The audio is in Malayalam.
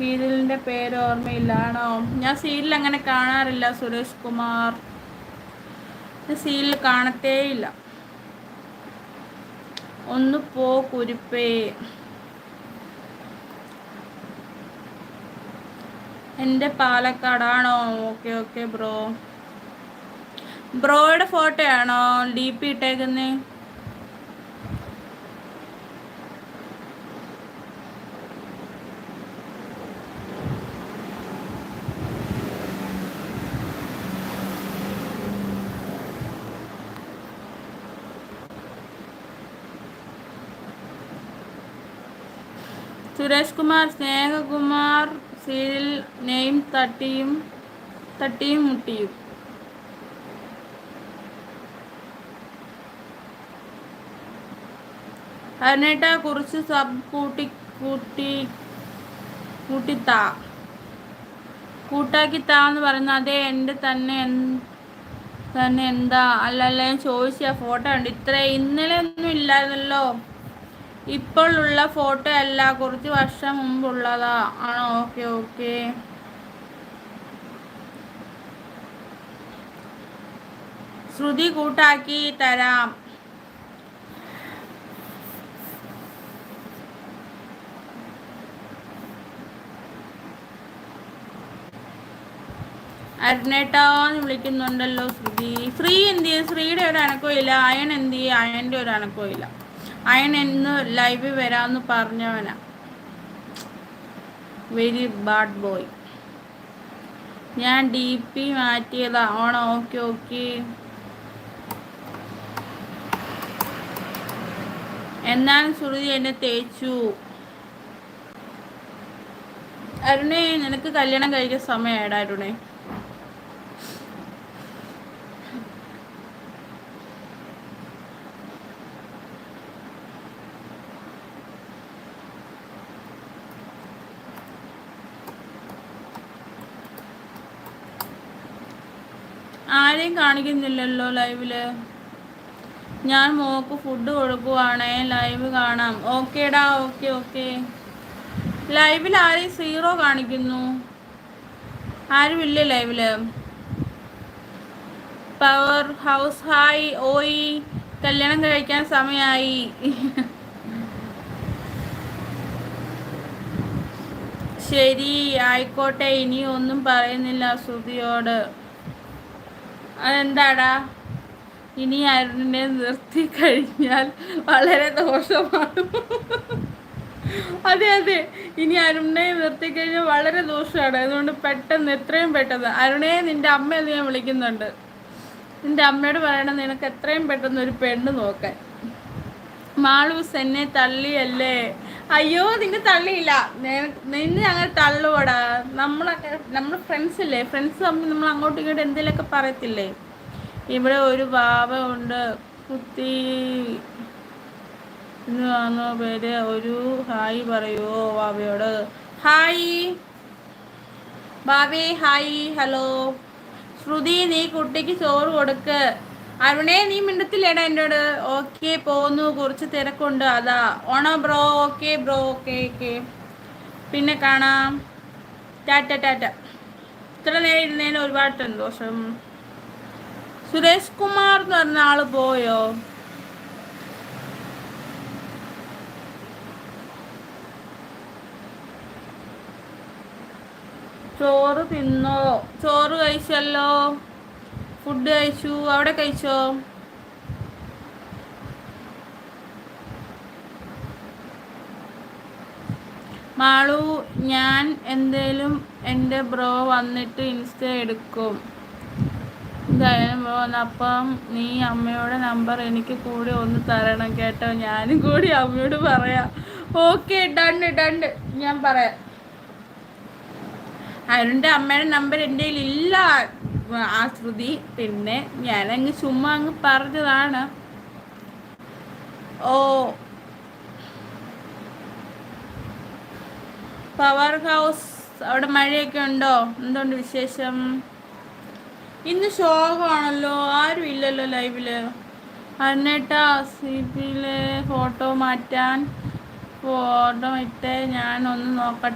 സീരിയലിന്റെ പേര് ഓർമ്മയില്ലാണോ ഞാൻ സീരിയൽ അങ്ങനെ കാണാറില്ല സുരേഷ് കുമാർ. സീരിയൽ കാണത്തേയില്ല. ഒന്ന് പോ കുരിപ്പേ. എന്റെ പാലക്കാടാണോ? Okay okay bro. ബ്രോയുടെ ഫോട്ടോ ആണോ ഡി പി ഇട്ടേക്കുന്നേ? സുരേഷ് കുമാർ സ്നേഹകുമാർ സീരിയൽ നെയിം തട്ടിയും തട്ടിയും മുട്ടിയും. അതിനേട്ട കുറച്ച് സബ് കൂട്ടി കൂട്ടി കൂട്ടിത്താ. കൂട്ടാക്കി താ എന്ന് പറയുന്നത് അതേ എന്റെ തന്നെ തന്നെ എന്താ? അല്ലല്ലേ ചോദിച്ച ഫോട്ടോ ഉണ്ട് ഇത്ര ഇന്നലെ ഒന്നും ഇല്ലായിരുന്നല്ലോ. ഇപ്പോൾ ഉള്ള ഫോട്ടോ അല്ല കുറച്ച് വർഷം മുമ്പുള്ളതാ. ആണോ? Okay okay. ശ്രുതി കൂട്ടാക്കി തരാം. അരുണേട്ടാന്ന് വിളിക്കുന്നുണ്ടല്ലോ ശ്രുതി. ശ്രീ എന്ത് ചെയ്യും ശ്രീയുടെ ഒരു അനക്കവും ഇല്ല. അയൺ എന്ത് ചെയ്യും അയന്റെ ഒരു അനക്കവും അയൺ എന്ന് ലൈവ് വരാമെന്ന് പറഞ്ഞവനാ. വെരി ബാഡ് ബോയ് ഞാൻ ഡി പി മാറ്റിയതാ. ആണോ ഓക്കെ ഓക്കെ. എന്നാലും ശ്രുതി എന്നെ തേച്ചു. അരുണേ നിനക്ക് കല്യാണം കഴിക്കുന്ന സമയമായിടാ അരുണേ. ആരെയും കാണിക്കുന്നില്ലല്ലോ ലൈവിൽ. ഞാൻ മോക്ക് ഫുഡ് കൊടുക്കുവാണേ ലൈവ് കാണാം. ഓക്കേടാ ഓക്കെ ഓക്കെ ലൈവിൽ ആരെയും സീറോ കാണിക്കുന്നു. ആരുമില്ലേ ലൈവിൽ? പവർ ഹൗസ് ഹായ് ഓയി കല്യാണം കഴിക്കാൻ സമയമായി ശരി ആയിക്കോട്ടെ ഇനി ഒന്നും പറയുന്നില്ല ശ്രുതിയോട്. അതെന്താടാ? ഇനി അരുണിനെ നിർത്തി കഴിഞ്ഞാൽ വളരെ ദോഷമാണ് അതെ അതെ. ഇനി അരുണിനെ നിർത്തി കഴിഞ്ഞാൽ വളരെ ദോഷമാണ്. അതുകൊണ്ട് പെട്ടെന്ന് എത്രയും പെട്ടെന്ന്. അരുണയെ നിന്റെ അമ്മ ഞാൻ വിളിക്കുന്നുണ്ട്. നിന്റെ അമ്മയോട് പറയണം നിനക്ക് എത്രയും പെട്ടെന്ന് ഒരു പെണ്ണ് നോക്കാൻ. മാളൂസ് എന്നെ തള്ളിയല്ലേ? അയ്യോ നിന്നെ തള്ളിയില്ല. നിന്നെ അങ്ങനെ തള്ളുവടാ. നമ്മളൊക്കെ നമ്മൾ ഫ്രണ്ട്സ് ഇല്ലേ? ഫ്രണ്ട്സ് തമ്മിൽ നമ്മൾ അങ്ങോട്ടും ഇങ്ങോട്ടും എന്തെങ്കിലുമൊക്കെ പറയത്തില്ലേ? ഇവിടെ ഒരു ബാബ ഉണ്ട് കുത്തി പേര് ഒരു ഹായ് പറയുമോ ബാബയോട് ഹായ്. ബാബേ ഹായ്. ഹലോ. ശ്രുതി നീ കുട്ടിക്ക് ചോറ് കൊടുക്ക്. അരുണേ നീ മിണ്ടത്തില്ലേടാ എന്നോട്? ഓക്കെ പോന്നു. കുറച്ച് തിരക്കുണ്ട്. അതാ. ഓണോ bro. Okay bro. Okay okay. പിന്നെ കാണാം. ടാറ്റ ടാറ്റ. ഇത്ര നേരം ഇരുന്നതിന് ഒരുപാട് സന്തോഷം. സുരേഷ് കുമാർ എന്ന് പറഞ്ഞ ആൾ പോയോ? ചോറ് തിന്നോ? ചോറ് കഴിച്ചല്ലോ? ഫുഡ് കഴിച്ചു? അവിടെ കഴിച്ചോ? മാളു ഞാൻ എന്തേലും എന്റെ ബ്രോ വന്നിട്ട് ഇൻസ്റ്റ എടുക്കും. എന്തായാലും അപ്പം നീ അമ്മയുടെ നമ്പർ എനിക്ക് കൂടി ഒന്ന് തരണം കേട്ടോ. ഞാനും കൂടി അമ്മയോട് പറയാം. ഓക്കെ ഡണ്ട് ഡണ്ട് ഞാൻ പറയാം. അരുണിന്റെ അമ്മയുടെ നമ്പർ എന്റെ ഇല്ല ആ ശ്രുതി പിന്നെ ഞാൻ അങ്ങ് ചുമ്മാ അങ്ങ് പറഞ്ഞതാണ്. ഓ. പവർ ഹൗസ് അവിടെ മഴയൊക്കെ ഉണ്ടോ? എന്തുകൊണ്ട് വിശേഷം? ഇന്ന് ശോകമാണല്ലോ ആരും ഇല്ലല്ലോ ലൈവിൽ. എന്നിട്ടാ സി പിയിലെ ഫോട്ടോ മാറ്റാൻ ഫോട്ടോ ഇട്ട് ഒന്ന് നോക്കട്ടെ.